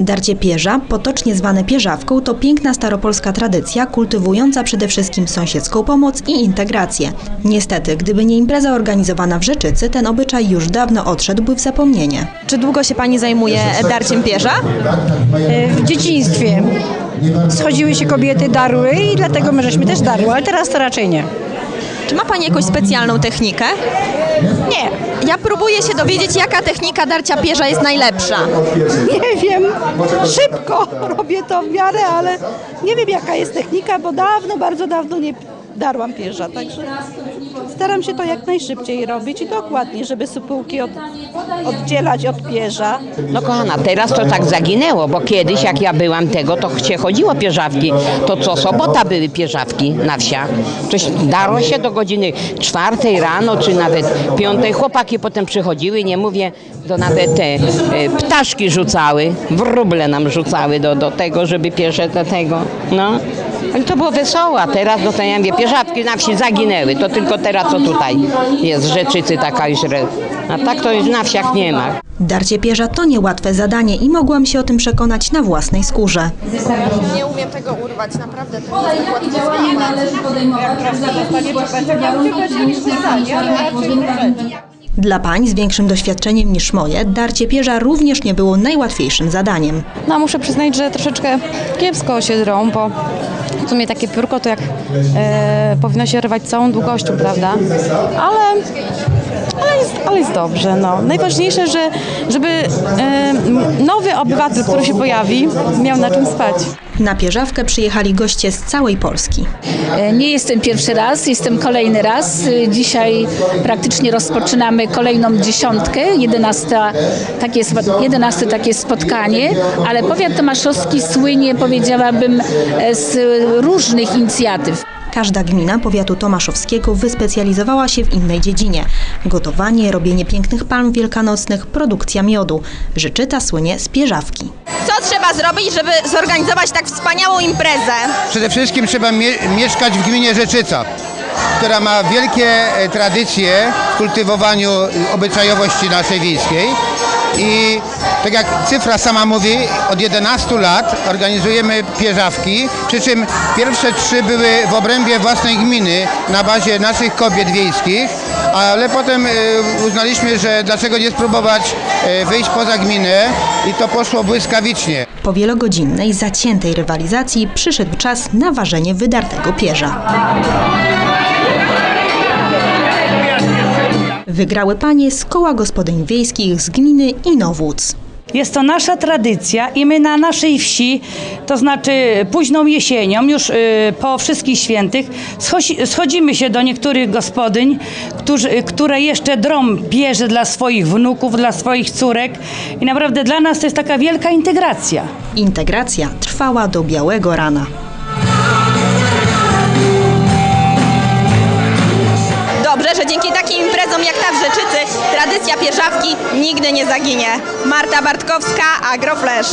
Darcie pierza, potocznie zwane pierzawką, to piękna staropolska tradycja kultywująca przede wszystkim sąsiedzką pomoc i integrację. Niestety, gdyby nie impreza organizowana w Rzeczycy, ten obyczaj już dawno odszedłby w zapomnienie. Czy długo się Pani zajmuje darciem pierza? w dzieciństwie. Schodziły się kobiety, darły i dlatego my żeśmy też darły, ale teraz to raczej nie. Czy ma Pani jakąś specjalną technikę? Nie, Ja próbuję się dowiedzieć, jaka technika darcia pierza jest najlepsza. nie wiem. Szybko robię to w miarę, ale nie wiem jaka jest technika, bo dawno, bardzo dawno nie darłam pierza, także staram się to jak najszybciej robić i dokładnie, żeby supułki od, oddzielać od pierza. No kochana, teraz to tak zaginęło, bo kiedyś jak ja byłam tego, to się chodziło pierzawki. To co sobota były pierzawki na wsiach. Coś darło się do godziny czwartej rano, czy nawet piątej. Chłopaki potem przychodziły, nie mówię, to nawet te e, ptaszki rzucały, wróble nam rzucały do, do tego, żeby pierze do tego. No. Ale to było wesoło, a teraz, no to ja mówię, pierzawki na wsi zaginęły. To tylko teraz, co tutaj jest, Rzeczycy taka już, re- a tak to już na wsiach nie ma. Darcie pierza to niełatwe zadanie i mogłam się o tym przekonać na własnej skórze. Nie umiem tego urwać, naprawdę. Higienicznych zamieszczania tworzywa i Dla pań z większym doświadczeniem niż moje, darcie pierza również nie było najłatwiejszym zadaniem. No muszę przyznać, że troszeczkę kiepsko się drą, bo w sumie takie piórko to jak e, powinno się rwać całą długością, prawda? Ale, ale, ale jest dobrze. No. Najważniejsze, że, żeby e, nowy obywatel, który się pojawi, miał na czym spać. Na pierzawkę przyjechali goście z całej Polski. E, Nie jestem pierwszy raz, jestem kolejny raz. E, Dzisiaj praktycznie rozpoczynamy kolejną dziesiątkę, 11, takie, 11 takie spotkanie, ale powiat tomaszowski słynie, powiedziałabym, e, z różnych inicjatyw. Każda gmina powiatu tomaszowskiego wyspecjalizowała się w innej dziedzinie. Gotowanie, robienie pięknych palm wielkanocnych, produkcja miodu. Życzyta słynie z pierzawki. Co trzeba zrobić, żeby zorganizować tak wspaniałą imprezę? Przede wszystkim trzeba mie- mieszkać w gminie Rzeczyca, która ma wielkie e, tradycje w kultywowaniu e, obyczajowości naszej wiejskiej. I tak jak cyfra sama mówi, od 11 lat organizujemy pierzawki, przy czym pierwsze trzy były w obrębie własnej gminy na bazie naszych kobiet wiejskich, ale potem e, uznaliśmy, że dlaczego nie spróbować e, wyjść poza gminę i to poszło błyskawicznie. Po wielogodzinnej, zaciętej rywalizacji przyszedł czas na ważenie wydartego pierza. Wygrały panie z koła gospodyń wiejskich z gminy Inowłódz. Jest to nasza tradycja i my na naszej wsi, to znaczy późną jesienią, już y, po wszystkich świętych, schodzi, schodzimy się do niektórych gospodyń, które jeszcze drą pierze dla swoich wnuków, dla swoich córek i naprawdę dla nas to jest taka wielka integracja. Integracja trwała do białego rana. Nigdy nie zaginie. Marta Bartkowska, Agroflash.